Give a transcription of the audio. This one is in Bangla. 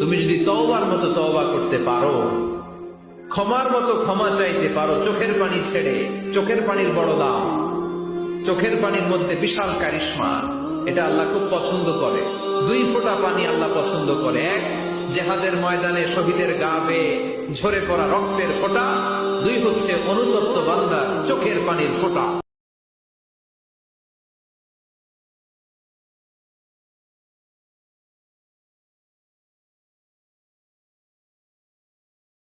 তুমি যদি তওবার মতো তওবা করতে পারো, ক্ষমার মতো ক্ষমা চাইতে পারো, চোখের পানি ছেড়ে, চোখের পানির বড় দাম, চোখের পানির মধ্যে বিশাল কারিশমা, এটা আল্লাহ খুব পছন্দ করে। দুই ফোঁটা পানি আল্লাহ পছন্দ করে। এক, জেহাদের ময়দানে শহীদের গা বেয়ে ঝরে পড়া রক্তের ফোঁটা। দুই হচ্ছে অনুতপ্ত বান্দার চোখের পানির ফোঁটা।